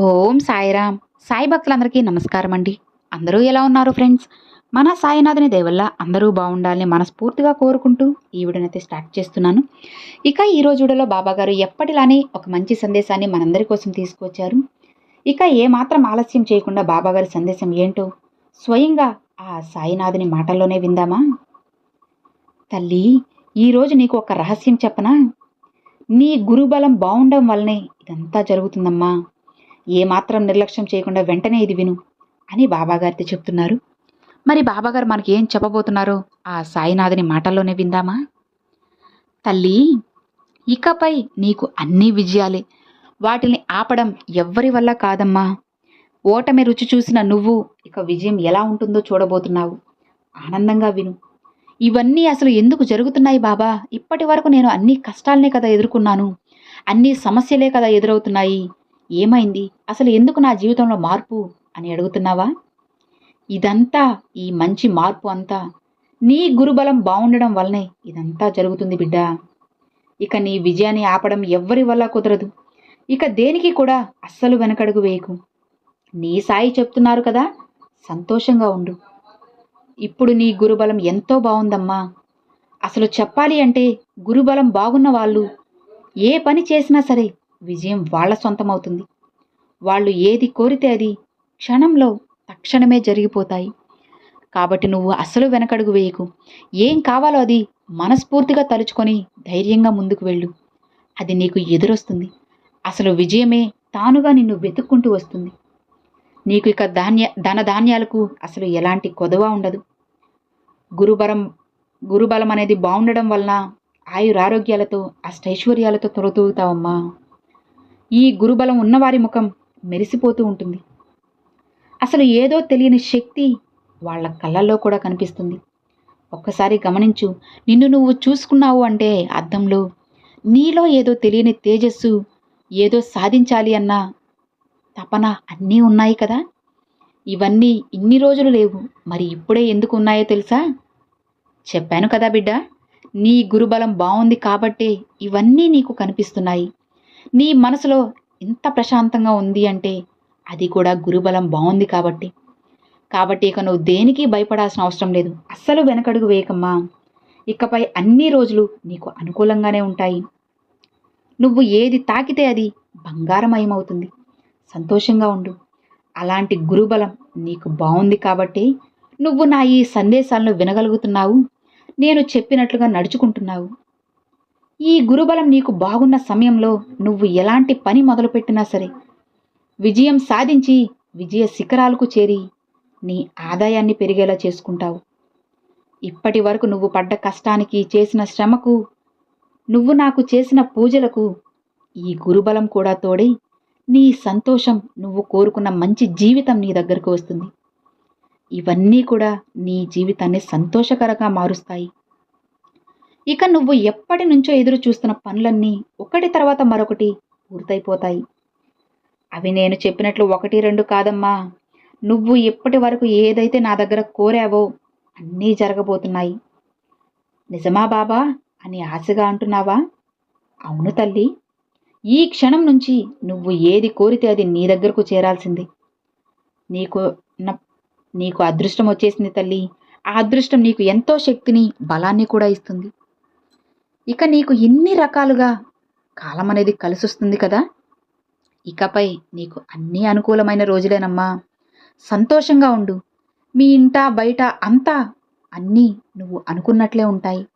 ఓం సాయిరామ్. సాయి భక్తులందరికీ నమస్కారం అండి అందరూ ఎలా ఉన్నారు ఫ్రెండ్స్? మన సాయినాథుని దేవల్ల అందరూ బాగుండాలని మనస్ఫూర్తిగా కోరుకుంటూ ఈ వీడియోనైతే స్టార్ట్ చేస్తున్నాను. ఇక ఈ రోజు వీడియోలో బాబాగారు ఎప్పటిలానే ఒక మంచి సందేశాన్ని మనందరి కోసం తీసుకొచ్చారు. ఇక ఏమాత్రం ఆలస్యం చేయకుండా బాబాగారి సందేశం ఏంటో స్వయంగా ఆ సాయినాథుని మాటల్లోనే విందామా? తల్లి ఈరోజు నీకు ఒక రహస్యం చెప్పనా? నీ గురుబలం బాగుండడం వల్లనే ఇదంతా జరుగుతుందమ్మా. ఏమాత్రం నిర్లక్ష్యం చేయకుండా వెంటనే ఇది విను అని బాబాగారితో చెప్తున్నారు. మరి బాబాగారు మనకి ఏం చెప్పబోతున్నారో ఆ సాయినాథుని మాటల్లోనే విందామా? తల్లి ఇకపై నీకు అన్ని విజయాలే. వాటిని ఆపడం ఎవ్వరి వల్ల కాదమ్మా. ఓటమి రుచి చూసిన నువ్వు ఇక విజయం ఎలా ఉంటుందో చూడబోతున్నావు. ఆనందంగా విను. ఇవన్నీ అసలు ఎందుకు జరుగుతున్నాయి బాబా? ఇప్పటి వరకు నేను అన్ని కష్టాలనే కదా ఎదుర్కొన్నాను. అన్ని సమస్యలే కదా ఎదురవుతున్నాయి. ఏమైంది? అసలు ఎందుకు నా జీవితంలో మార్పు? అని అడుగుతున్నావా? ఇదంతా ఈ మంచి మార్పు అంతా. నీ గురుబలం బాగుండడం వల్లనే ఇదంతా జరుగుతుంది బిడ్డా. ఇక నీ విజయాన్ని ఆపడం ఎవ్వరి వల్ల కుదరదు. ఇక దేనికి కూడా అస్సలు వెనకడుగు వేయకు. నీ సాయి చెప్తున్నారు కదా సంతోషంగా ఉండు. ఇప్పుడు నీ గురుబలం ఎంతో బాగుందమ్మా అసలు చెప్పాలి అంటే గురుబలం బాగున్న వాళ్ళు ఏ పని చేసినా సరే విజయం వాళ్ళ సొంతమవుతుంది. వాళ్ళు ఏది కోరితే అది క్షణంలో తక్షణమే జరిగిపోతాయి. కాబట్టి నువ్వు అసలు వెనకడుగు వేయకు. ఏం కావాలో అది మనస్ఫూర్తిగా తలుచుకొని ధైర్యంగా ముందుకు వెళ్ళు. అది నీకు ఎదురొస్తుంది. అసలు విజయమే తానుగా నిన్ను వెతుక్కుంటూ వస్తుంది. నీకు ఇక ధాన్య ధనధాన్యాలకు అసలు ఎలాంటి కొదవ ఉండదు. గురుబలం గురుబలం అనేది బాగుండడం వలన ఆయురారోగ్యాలతో అష్టైశ్వర్యాలతో తొలతూగుతావమ్మా. ఈ గురుబలం ఉన్నవారి ముఖం మెరిసిపోతూ ఉంటుంది. అసలు ఏదో తెలియని శక్తి వాళ్ళ కళ్ళల్లో కూడా కనిపిస్తుంది. ఒక్కసారి గమనించు నిన్ను నువ్వు చూసుకున్నావు అంటే అర్థంలో నీలో ఏదో తెలియని తేజస్సు ఏదో సాధించాలి అన్న తపన అన్నీ ఉన్నాయి కదా? ఇవన్నీ ఇన్ని రోజులు లేవు. మరి ఇప్పుడే ఎందుకు ఉన్నాయో తెలుసా? చెప్పాను కదా బిడ్డ నీ గురుబలం బాగుంది కాబట్టే ఇవన్నీ నీకు కనిపిస్తున్నాయి. నీ మనసులో ఎంత ప్రశాంతంగా ఉంది అంటే అది కూడా గురుబలం బాగుంది కాబట్టి. కాబట్టి ఇక నువ్వు దేనికి భయపడాల్సిన అవసరం లేదు. అస్సలు వెనకడుగు వేయకమ్మా. ఇకపై అన్ని రోజులు నీకు అనుకూలంగానే ఉంటాయి. నువ్వు ఏది తాకితే అది బంగారమయమవుతుంది. సంతోషంగా ఉండు. అలాంటి గురుబలం నీకు బాగుంది కాబట్టి నువ్వు నా ఈ సందేశాలను వినగలుగుతున్నావు. నేను చెప్పినట్లుగా నడుచుకుంటున్నావు. ఈ గురుబలం నీకు బాగున్న సమయంలో నువ్వు ఎలాంటి పని మొదలుపెట్టినా సరే. విజయం సాధించి విజయ శిఖరాలకు చేరి నీ ఆదాయాన్ని పెరిగేలా చేసుకుంటావు. ఇప్పటి వరకు నువ్వు పడ్డ కష్టానికి చేసిన శ్రమకు నువ్వు నాకు చేసిన పూజలకు ఈ గురుబలం కూడా తోడై నీ సంతోషం నువ్వు కోరుకున్న మంచి జీవితం నీ దగ్గరకు వస్తుంది. ఇవన్నీ కూడా నీ జీవితాన్ని సంతోషకరంగా మారుస్తాయి. ఇక నువ్వు ఎప్పటి నుంచో ఎదురు చూస్తున్న పనులన్నీ ఒకటి తర్వాత మరొకటి పూర్తయిపోతాయి. అవి నేను చెప్పినట్లు ఒకటి రెండు కాదమ్మా. నువ్వు ఎప్పటి వరకు ఏదైతే నా దగ్గర కోరావో అన్నీ జరగబోతున్నాయి. నిజమా బాబా? అని ఆశగా అంటున్నావా? అవును తల్లి. ఈ క్షణం నుంచి నువ్వు ఏది కోరితే అది నీ దగ్గరకు చేరాల్సింది. నీకు న- నీకు అదృష్టం వచ్చేసింది తల్లి. ఆ అదృష్టం నీకు ఎంతో శక్తిని బలాన్ని కూడా ఇస్తుంది. ఇక నీకు ఎన్ని రకాలుగా కాలం అనేది కలిసొస్తుంది కదా? ఇకపై నీకు అన్నీ అనుకూలమైన రోజులేనమ్మా. సంతోషంగా ఉండు. మీ ఇంట బయట అంతా అన్నీ నువ్వు అనుకున్నట్లే ఉంటాయి.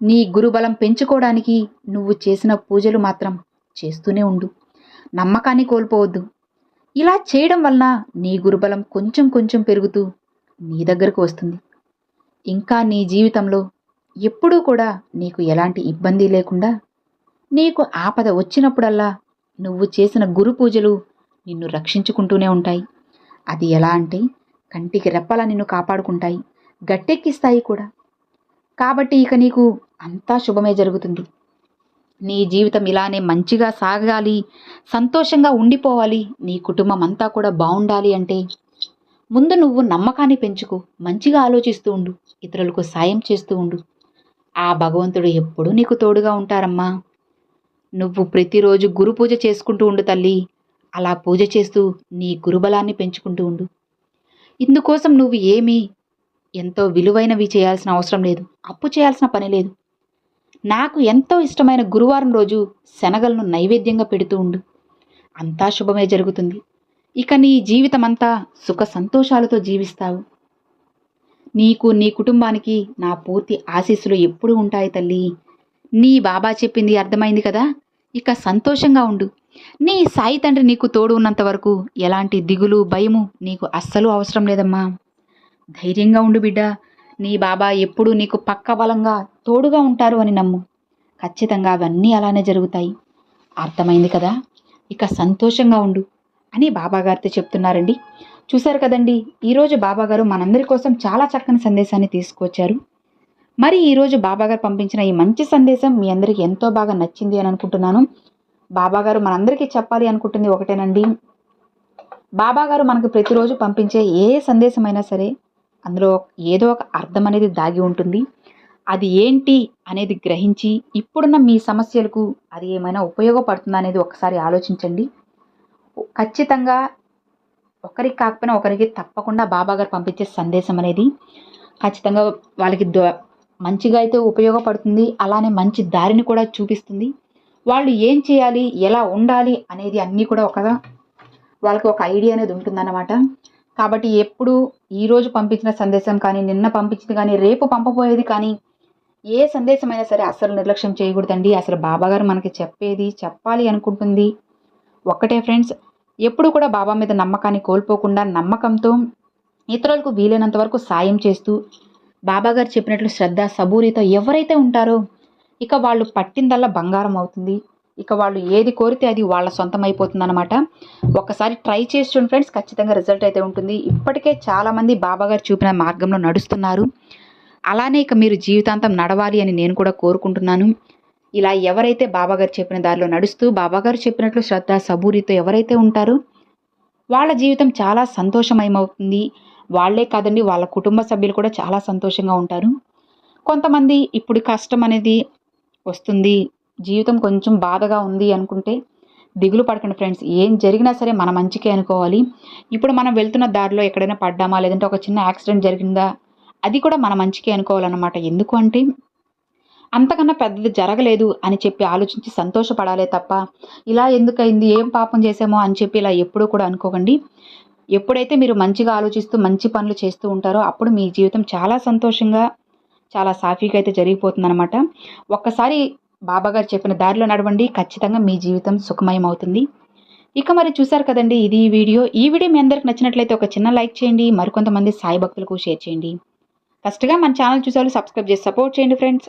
నీ గురుబలం పెంచుకోవడానికి నువ్వు చేసిన పూజలు మాత్రం చేస్తూనే ఉండు. నమ్మకాన్ని కోల్పోవద్దు. ఇలా చేయడం వలన నీ గురుబలం కొంచెం కొంచెం పెరుగుతూ నీ దగ్గరకు వస్తుంది. ఇంకా నీ జీవితంలో ఎప్పుడూ కూడా నీకు ఎలాంటి ఇబ్బంది లేకుండా నీకు ఆపద వచ్చినప్పుడల్లా నువ్వు చేసిన గురు పూజలు నిన్ను రక్షించుకుంటూనే ఉంటాయి. అది ఎలా అంటే కంటికి రెప్పలా నిన్ను కాపాడుకుంటాయి. గట్టెక్కిస్తాయి కూడా. కాబట్టి ఇక నీకు అంతా శుభమే జరుగుతుంది. నీ జీవితం ఇలానే మంచిగా సాగాలి సంతోషంగా ఉండిపోవాలి నీ కుటుంబం అంతా కూడా బాగుండాలి అంటే ముందు నువ్వు నమ్మకాన్ని పెంచుకో మంచిగా ఆలోచిస్తూ ఉండు ఇతరులకు సాయం చేస్తూ ఉండు. ఆ భగవంతుడు ఎప్పుడూ నీకు తోడుగా ఉంటారమ్మా. నువ్వు ప్రతిరోజు గురు పూజ చేసుకుంటూ ఉండు తల్లి. అలా పూజ చేస్తూ నీ గురుబలాన్ని పెంచుకుంటూ ఉండు. ఇందుకోసం నువ్వు ఏమీ ఎంతో విలువైనవి చేయాల్సిన అవసరం లేదు. అప్పు చేయాల్సిన పని లేదు. నాకు ఎంతో ఇష్టమైన గురువారం రోజు శనగలను నైవేద్యంగా పెడుతూ ఉండు. అంతా శుభమే జరుగుతుంది. ఇక నీ జీవితం అంతా సుఖ సంతోషాలతో జీవిస్తావు. నీకు నీ కుటుంబానికి నా పూర్తి ఆశీస్సులు ఎప్పుడూ ఉంటాయి తల్లి. నీ బాబా చెప్పింది అర్థమైంది కదా? ఇక సంతోషంగా ఉండు. నీ సాయి తండ్రి నీకు తోడు ఉన్నంత వరకు ఎలాంటి దిగులు భయము నీకు అస్సలు అవసరం లేదమ్మా. ధైర్యంగా ఉండు బిడ్డ. నీ బాబా ఎప్పుడూ నీకు పక్క బలంగా తోడుగా ఉంటారు అని నమ్ము. ఖచ్చితంగా అవన్నీ అలానే జరుగుతాయి. అర్థమైంది కదా? ఇక సంతోషంగా ఉండు అని బాబాగారితో చెప్తున్నారండి. చూశారు కదండి ఈరోజు బాబాగారు మనందరి కోసం చాలా చక్కని సందేశాన్ని తీసుకొచ్చారు. మరి ఈరోజు బాబాగారు పంపించిన ఈ మంచి సందేశం మీ అందరికీ ఎంతో బాగా నచ్చింది అని అనుకుంటున్నాను. బాబాగారు మనందరికీ చెప్పాలి అనుకుంటుంది ఒకటేనండి. బాబాగారు మనకు ప్రతిరోజు పంపించే ఏ సందేశమైనా సరే అందులో ఏదో ఒక అర్థం అనేది దాగి ఉంటుంది. అది ఏంటి అనేది గ్రహించి ఇప్పుడున్న మీ సమస్యలకు అది ఏమైనా ఉపయోగపడుతుందా అనేది ఒకసారి ఆలోచించండి. ఖచ్చితంగా ఒకరికి కాకపోయినా ఒకరికి తప్పకుండా బాబాగారు పంపించే సందేశం అనేది ఖచ్చితంగా వాళ్ళకి మంచిగా అయితే ఉపయోగపడుతుంది. అలానే మంచి దారిని కూడా చూపిస్తుంది. వాళ్ళు ఏం చేయాలి ఎలా ఉండాలి అనేది అన్నీ కూడా ఒక వాళ్ళకి ఒక ఐడియా అనేది ఉంటుందన్నమాట. కాబట్టి ఎప్పుడు ఈరోజు పంపించిన సందేశం కానీ నిన్న పంపించింది కానీ రేపు పంపబోయేది కానీ ఏ సందేశమైనా సరే అసలు నిర్లక్ష్యం చేయకూడదండి. అసలు బాబాగారు మనకి చెప్పేది చెప్పాలి అనుకుంటుంది. ఒక్కటే ఫ్రెండ్స్ ఎప్పుడు కూడా బాబా మీద నమ్మకాన్ని కోల్పోకుండా నమ్మకంతో ఇతరులకు వీలైనంత వరకు సాయం చేస్తూ బాబాగారు చెప్పినట్లు శ్రద్ధ సబూరితో ఎవరైతే ఉంటారో ఇక వాళ్ళు పట్టిందల్లా బంగారం అవుతుంది. ఇక వాళ్ళు ఏది కోరితే అది వాళ్ళ సొంతం అయిపోతుంది అనమాట ఒకసారి ట్రై చేసి చూడండి ఫ్రెండ్స్ ఖచ్చితంగా రిజల్ట్ అయితే ఉంటుంది. ఇప్పటికే చాలామంది బాబాగారు చూపిన మార్గంలో నడుస్తున్నారు. అలానే ఇక మీరు జీవితాంతం నడవాలి అని నేను కూడా కోరుకుంటున్నాను. ఇలా ఎవరైతే బాబాగారు చెప్పిన దారిలో నడుస్తూ బాబాగారు చెప్పినట్లు శ్రద్ధ సబూరితో ఎవరైతే ఉంటారో వాళ్ళ జీవితం చాలా సంతోషమయమవుతుంది. వాళ్ళే కాదండి వాళ్ళ కుటుంబ సభ్యులు కూడా చాలా సంతోషంగా ఉంటారు. కొంతమంది ఇప్పుడు కష్టం అనేది వస్తుంది జీవితం కొంచెం బాధగా ఉంది అనుకుంటే దిగులు పడకండి ఫ్రెండ్స్. ఏం జరిగినా సరే మన మంచికే అనుకోవాలి. ఇప్పుడు మనం వెళ్తున్న దారిలో ఎక్కడైనా పడ్డామా లేదంటే ఒక చిన్న యాక్సిడెంట్ జరిగిందా అది కూడా మన మంచికే అనుకోవాలన్నమాట. ఎందుకు అంటే అంతకన్నా పెద్దది జరగలేదు అని చెప్పి ఆలోచించి సంతోషపడాలే తప్ప ఇలా ఎందుకైంది? ఏం పాపం చేసామో అని చెప్పి ఇలా ఎప్పుడూ కూడా అనుకోకండి. ఎప్పుడైతే మీరు మంచిగా ఆలోచిస్తూ మంచి పనులు చేస్తూ ఉంటారో అప్పుడు మీ జీవితం చాలా సంతోషంగా చాలా సాఫీగా అయితే జరిగిపోతుందన్నమాట. ఒక్కసారి బాబాగారు చెప్పిన దారిలో నడవండి. ఖచ్చితంగా మీ జీవితం సుఖమయం అవుతుంది ఇక మరి చూసారు కదండి ఇది ఈ వీడియో. ఈ వీడియో మీ అందరికి నచ్చినట్లయితే ఒక చిన్న లైక్ చేయండి. మరికొంతమంది సాయి భక్తులకు షేర్ చేయండి. ఫస్ట్గా మన ఛానల్ చూసారు సబ్స్క్రైబ్ చేసి సపోర్ట్ చేయండి friends.